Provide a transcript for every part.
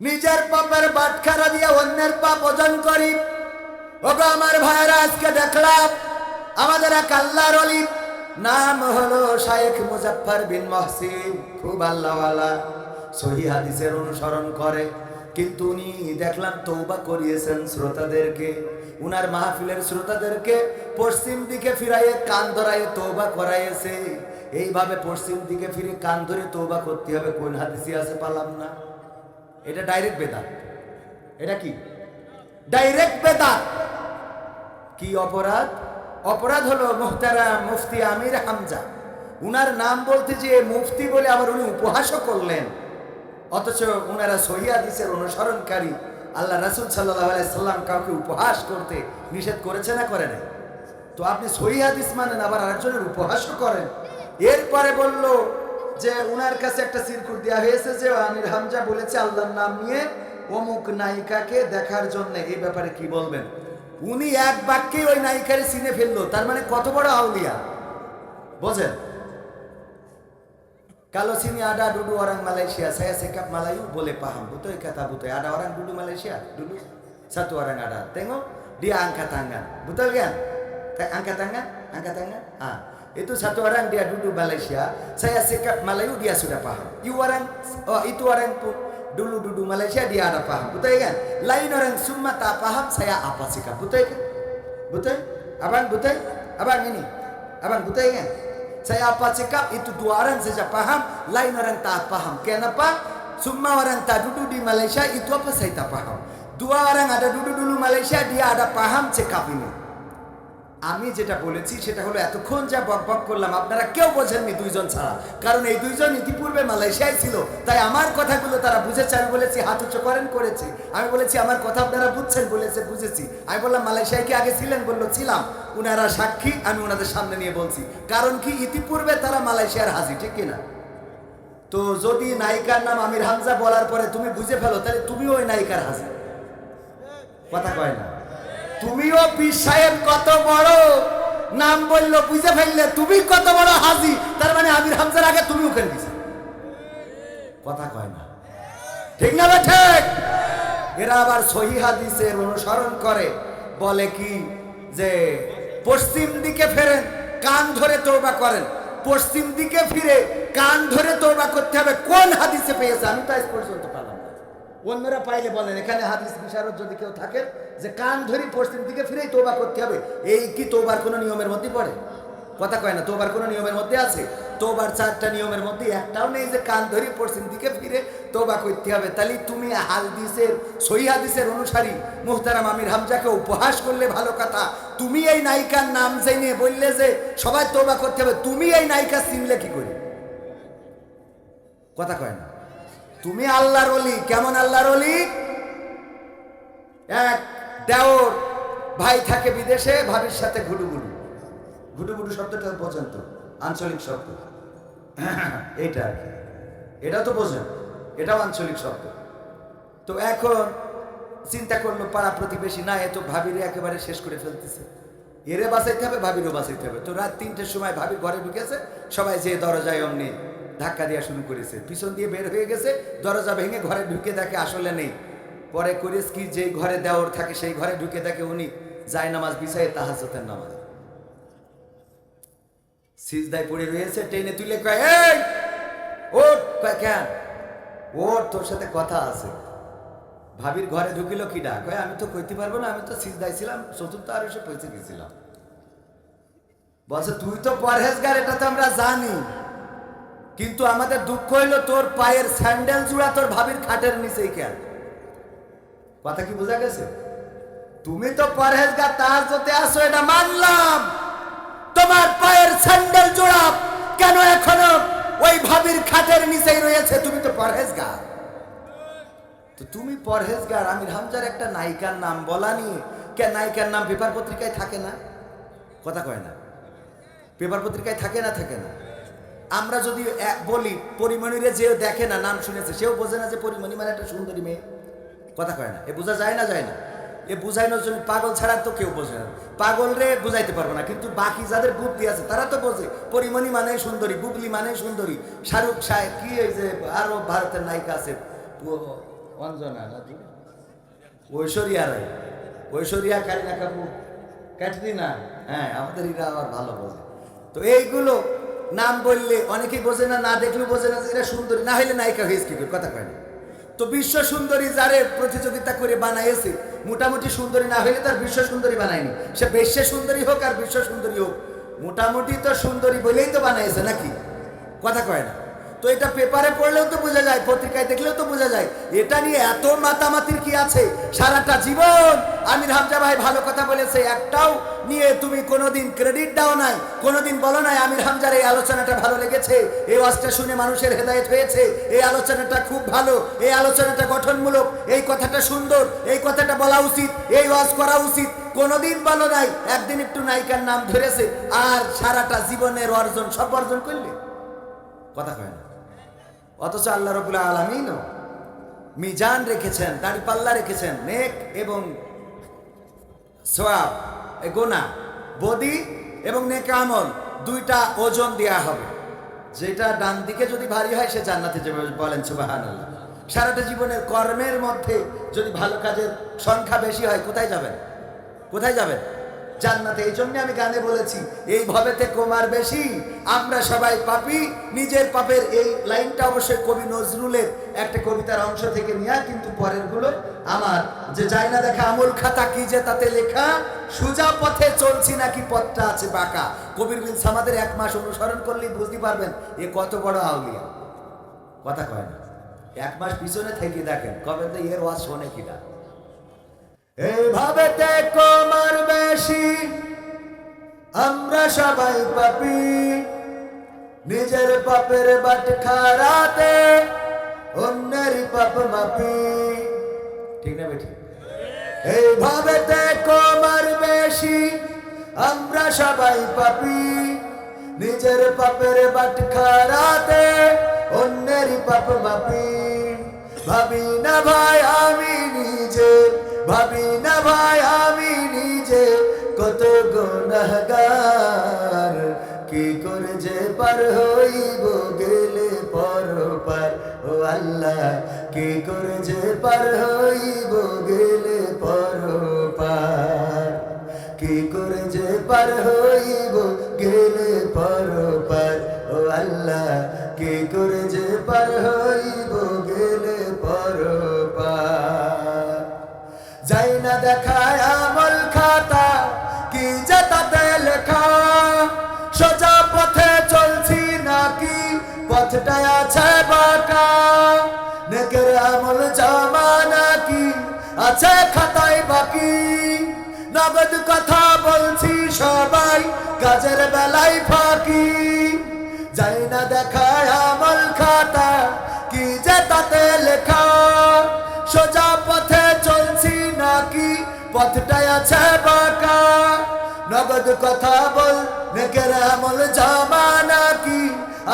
নিজের পাপের বাটখারা দিয়ে অন্যের পাপ ওজন করি। ওগো আমার ভাইয়েরা, আজকে দেখলাম আমাদের এক আল্লাহর অলি নাম হলো শায়েখ মুজাফফর বিন মহসিন। খুব আল্লাহওয়ালা, সহি হাদিসের অনুসরণ করে। কিন্তু উনি দেখলাম তৌবা করিয়েছেন শ্রোতাদেরকে। উনার মাহফিলের শ্রোতাদেরকে পশ্চিম দিকে ফিরাইয়ে, কান ধরাইয়ে তৌবা করাইয়েছে। এইভাবে পশ্চিম দিকে ফিরে কান ধরে তৌবা করতে হবে, কোন হাদিসি আছে পালাম না। এটা ডাইরেক্ট বেদাত। এটা কি? ডাইরেক্ট বেদাত। কি অপরাধ? অপরাধ হলো মুহতারা মুফতি আমির হামজা। উনার নাম বলতে যে মুফতি বলে আবার উনি উপহাসও করলেন। অথচ উনারা সহিয়াদিসের অনুসরণকারী। আল্লাহ রাসুল সাল্লাহ সাল্লাম কাউকে উপহাস করতে নিষেধ করেছে না করে নাই? তো আপনি সহিহাদিস মানেন, আবার আরেকজনের উপহাসও করেন। এরপরে বলল যে উনার কাছে একটা সিরকুট দেওয়া হয়েছে যে আমির হামজা বলেছে, আল্লাহর নাম নিয়ে অমুক নায়িকাকে দেখার জন্য। এই ব্যাপারে কি বলবেন? উনি এক বাক্যে ওই নায়িকারে চিনে ফেলল, তার মানে কত বড় আউলিয়া? বোঝেন? কালো চিনি আডা ডুডু অরাং মালয়েশিয়া, সায়া সেকাপ মালাইউ বলে পাহাম। বুতই কথা বুতই আডা অরাং ডুডু, মালয়েশিয়া, ডুডু, সাতু অরাং আডা তেঙ্গো ডি আঙ্কা তাঙ্গা। বুতল গেন আঙ্কা তাঙ্গা? আঙ্কা তাঙ্গা? হ্যাঁ itu satu orang dia duduk Malaysia. Saya sikap Melayu dia sudah paham. You orang, oh itu orang pun dulu duduk Malaysia dia ada paham. Betul kan? Lain orang semua tak paham saya apa sikap. Betul kan? Betul? Abang betul? Abang ini. Abang betul kan? Saya apa cakap itu dua orang saja paham, lain orang tak paham. Kenapa? Semua orang tak duduk di Malaysia itu apa saya tak paham. Dua orang ada duduk dulu Malaysia dia ada paham cakap ini. আমি যেটা বলেছি সেটা হলো এতক্ষণ যা বক বক করলাম, আপনারা কেউ বোঝেননি দুইজন ছাড়া। কারণ এই দুইজন ইতিপূর্বে মালয়েশিয়ায় ছিল। তাই আমার কথাগুলো তারা বুঝেছে, আমি বলেছি, হাত উচ্চ করেন, করেছি। আমি বলেছি, আমার কথা আপনারা বুঝছেন, বলেছে, বুঝেছি। আমি বললাম, মালয়েশিয়ায় কি আগে ছিলেন? বলল, ছিলাম। উনারা সাক্ষী, আমি ওনাদের সামনে নিয়ে বলছি। কারণ কি, ইতিপূর্বে তারা মালয়েশিয়ার হাজি, ঠিক কিনা? তো যদি নায়িকার নাম আমির হামজা বলার পরে তুমি বুঝে ফেলো, তাহলে তুমিও ওই নায়িকার হাজি। কথা কয় না। তুমিও পীর সাহেব কত বড়? নাম বলল, বুঝে ফেললে, তুমি কত বড় হাজি? তার মানে আমির হামজার আগে তুমি ওখানে দিছে। কথা কয় না। ঠিক না ঠিক? এরা আবার সহি হাদিসের অনুসরণ করে। বলে কি যে, পশ্চিম দিকে ফেরেন, কান ধরে তৌবা করেন। পশ্চিম দিকে ফিরে, কান ধরে তৌবা করতে হবে। কোন হাদিসে পেয়েছে? আমি তাই পর্যন্ত পেলাম না অন্যরা পাইলে বলেন, এখানে হাদিস বিশারদ যদি কেউ থাকেন যে কান ধরি পশ্চিম দিকে ফিরেই তোবা করতে হবে, এই কি তোবার কোনো নিয়মের মধ্যে পড়ে? কথা কয় না তোবার কোনো নিয়মের মধ্যে আছে? তোবার চারটা নিয়মের মধ্যে একটাও নেই যে কান ধরি পশ্চিম দিকে ফিরে তোবা করতে হবে। তাহলে তুমি হাদিসের, সহি হাদিসের অনুসারী মুহতারাম আমির হামজাকে উপহাস করলে ভালো কথা। তুমি এই নায়িকার নাম জেনে বললে যে সবাই তোবা করতে হবে, তুমি এই নায়িকা চিনলে কি করে? কথা কয় না। তুমি আল্লাহর অলি কেমন আল্লাহর অলি এক দেওর ভাই থাকে বিদেশে, ভাবির সাথে ঘুডুগুডু ঘুডুগুডু শব্দটা বোঝেন তো আঞ্চলিক শব্দ। এইটা আর কি। এটা তো বোঝেন, এটাও আঞ্চলিক শব্দ। তো এখন চিন্তা করল, পাড়া প্রতিবেশী না এ তো ভাবিরে একেবারে শেষ করে ফেলতেছে। এরে বাঁচাইতে হবে, ভাবিরও বাঁচাইতে হবে। তো রাত তিনটের সময় ভাবির ঘরে ঢুকেছে, সবাই যে দরজায় অমনি ধাক্কা দেওয়া শুরু করেছে। পিছন দিয়ে বের হয়ে গেছে, দরজা ভেঙে ঘরে ঢুকে দেখে আসলে নেই। পরে করিস কি যে ঘরে দেওয়ার থাকে সেই ঘরে ঢুকে দেখে উনি যায় নামাজ বিছায় তাহাজতের নামাজ। সিজদায় পড়ে রয়েছে, টেনে তুলে কয় কেন? ওর তোর সাথে কথা আছে। ভাবির ঘরে ঢুকিল কি কয়, আমি তো কইতে পারব না, আমি তো সিজদায় ছিলাম, চতুর্থ আর এসে পৌঁছে গেছিলাম। বলছে, তুই তো পরহেজগার, এটা তো আমরা জানি। কিন্তু আমাদের দুঃখ হইল তোর পায়ের স্যান্ডেল জুড়া তোর ভাবির খাটের নিচেই খেয়াল। কথা কি বোঝা গেছে? তুমি তো পরহেজগার তার যতে আসো এটা মানলাম। তোমার পায়ের স্যান্ডেল জোড়া কেন এখনও ওই ভাবির খাটের নিচেই রয়েছে? তুমি তো পরহেজগার। তো তুমি পরহেজগার, আমির হামজার একটা নায়িকার নাম বলা নিয়ে কে নায়িকার নাম পেপার পত্রিকায় থাকে না? কথা কয় না। পেপার পত্রিকায় থাকে না থাকে না। আমরা যদি বলি, পরিমণিরে যে দেখে না, নাম শুনেছে, সেও বোঝে না যে পরিমণি মানে একটা সুন্দরী মেয়ে। কথা কয় না। এ বোঝা যায় না যায় না। এ বুঝাইনোর জন্য পাগল ছাড়া তো কেউ বোঝে না। পাগল রে বুঝাইতে পারব না, কিন্তু বাকি যাদের বুদ্ধি আছে, তারা তো বোঝে। পরিমণি মানে সুন্দরী, বুবলি মানে সুন্দরী। শাহরুখ সাহেব কি এই যে আরও ভারতের নায়িকা আছে? অঞ্জনা ঐশ্বরিয়া রায়। ঐশ্বরিয়া, কারিনা কাপুর। ক্যাটরিনা। হ্যাঁ আমাদের এরা আবার ভালো বোঝে। তো এইগুলো নাম বললে অনেকেই বোঝে না না দেখলেও বোঝে না যে এরা সুন্দরী। না হলে নায়িকা হয়েছে কি কথা কয় না। তো বিশ্ব সুন্দরী যারে প্রতিযোগিতা করে বানাইছে, মোটামুটি সুন্দরী না হলে তার বিশ্ব সুন্দরী বানায়নি। সে বিশ্বে সুন্দরী হোক আর বিশ্ব সুন্দরী হোক, মোটামুটি তো সুন্দরী বলেই তো বানাইছে নাকি? কথা কয় না। তো এটা পেপারে পড়লেও তো বোঝা যায়, পত্রিকায় দেখলেও তো বোঝা যায়। এটা নিয়ে এত মাতামাতির কি আছে? সারাটা জীবন আমির হামজা ভাই ভালো কথা বলেছে, একটাও নিয়ে তুমি কোনোদিন ক্রেডিট দাও নাই, কোনোদিন বলো নাই আমির হামজার এই আলোচনাটা ভালো লেগেছে, এই ওয়াজটা শুনে মানুষের হেদায়েত হয়েছে, এই আলোচনাটা খুব ভালো, এই আলোচনাটা গঠনমূলক, এই কথাটা সুন্দর, এই কথাটা বলা উচিত, এই ওয়াজ করা উচিত। কোনোদিন বলো নাই, একদিন একটু নায়িকার নাম ধরেছে, আর সারাটা জীবনের অর্জন সব অর্জন করলে। কথা কয় না। অথচ আল্লাহ রবুল্লা আলমিনও মিজান রেখেছেন, দাড়ি পাল্লা রেখেছেন, নেক এবং সোয়াব গোনা বদি এবং নেক আমল, দুইটা ওজন দেয়া হবে। যেটা ডান দিকে যদি ভারী হয়, সে জান্নাতে যাবে বলেন সুবাহান সারাটা জীবনের কর্মের মধ্যে যদি ভালো কাজের সংখ্যা বেশি হয়, কোথায় যাবেন? কোথায় যাবেন? জান্নাতে, এই জন্য আমি গানে বলেছি এই ভবেতে কোমার বেশি, আমরা সবাই পাপি, নিজের পাপের এই লাইনটা অবশ্যই কবি নজরুলের একটা কবিতার অংশ থেকে নেওয়া কিন্তু পরেরগুলো আমার। যে যাই না দেখা আমল খাতা কি যে তাতে লেখা, সুজা পথে চলছি নাকি পথটা আছে বাঁকা। কবির বিন সামাদের এক মাস অনুসরণ করলেই বুঝতে পারবেন, এ কত বড় আউলিয়া। কথা কয় না, এক মাস পিছনে থেকে দেখেন কবে তো এর ওয়াজ শোনে কিনা। এইভাবে তে কমার বেশি। আমরা সবাই পাপি। নিজের পাপের বাট খারাতে অন্যের পাপ মাপি। ঠিক না বেঠি? এইভাবে কমার বেশি। আমরা সবাই পাপি। নিজের পাপের বাট খারাতে অন্যের পাপ মাপি। ভাবি না ভাই, আমি ভাবি না ভাই, আমি নিজে কত গুনাহগার। কি করে যে পার হইব গেলে পর পার ও আল্লাহ, কি করে যে পার হইব গেলে পর পার কি করে যে পার হইব গেলে পর পার ও আল্লাহ, কি করে যে পার হইব আছে খাতায় বাকি। নগদ কথা বলছি সবাই, কাজের বেলায় ফাঁকি। যাই না দেখায় আমল খাতা, কি যে তাতে লেখা। সোজা পথে চলছি নাকি, পথটাই আছে বাঁকা। নগদ কথা বল, নেকের আমল জমা নাকি,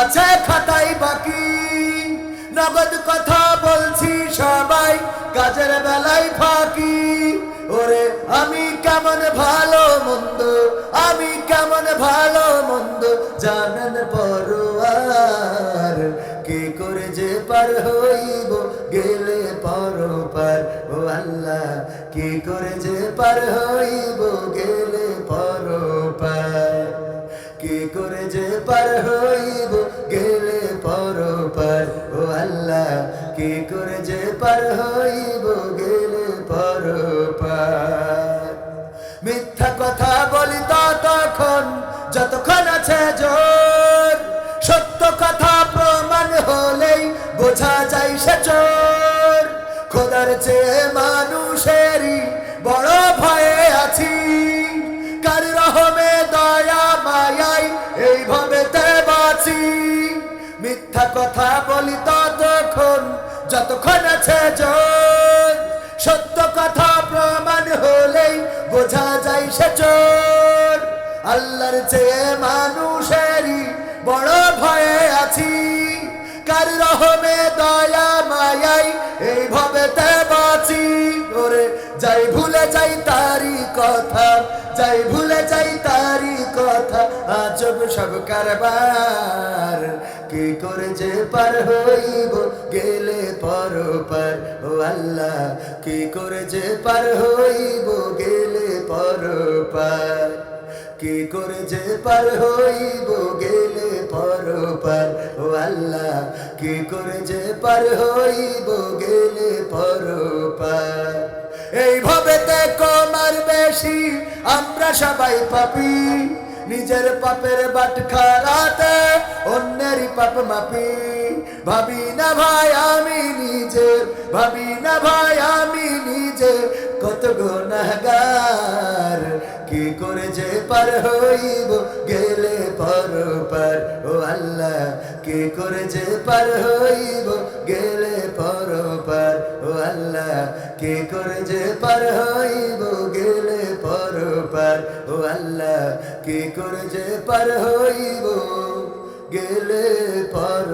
আছে খাতাই বাকি। নগদ কথা বলছি সবাই কাজের বেলায় ফাঁকি। ওরে, আমি কেমন ভালো মন্দ, আমি কেমন ভালো মন্দ, জানেন পরোয়ার, কি করে যে পার হইব গেলে পর পার ও আল্লাহ, কে করে যে পার হইব গেলে পর পার কি করে যে পার হইব ও আল্লাহ, কি করে যে পার হইব গেলে পর মিথ্যা কথা বলি তো তখন, যতক্ষণ আছে জোর। সত্য কথা প্রমাণ হলেই বোঝা যায় সে চোর। খোদার চেয়ে মানুষেরই বড় ভয়ে আছি। মিথ্যা কথা বলি ততক্ষণ, যতক্ষণ আছে জোর সত্য কথা প্রমাণ হলেই বোঝা যায় সে চোর। আল্লাহর চেয়ে মানুষেরই বড় ভয়ে আছি। কার রহমে, দয়া, মায়াই এইভাবে তে বাঁচি। ওরে, যাই ভুলে যাই তারি কথা, যাই ভুলে যাই তারি কথা, আজব সব কারবার। কি করে যে পার হইব গেলে পর পার ও আল্লাহ, কি করে যে পার হইব গেলে পর পার কি করে যে পার হইব গেলে পর পার ও আল্লাহ, কি করে যে পার হইব গেলে পর পার এইভাবে তে কমার বেশি আমরা সবাই পাপি। নিজের পাপের বাট খারাতে অন্যেরই পাপ মাপি। ভাবি না ভাই, আমি নিজে ভাবি না ভাই, আমি নিজে কত গুনাহগার। কি করে যে পার হইব গেলে পর পার ও আল্লাহ, কি করে যে পার হইব গেলে পর পার ও আল্লাহ, কি করে যে পার হইব আল্লাহ কি করে যে পার হইব? গেলে পর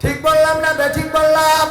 ঠিক বললাম না ঠিক বললাম।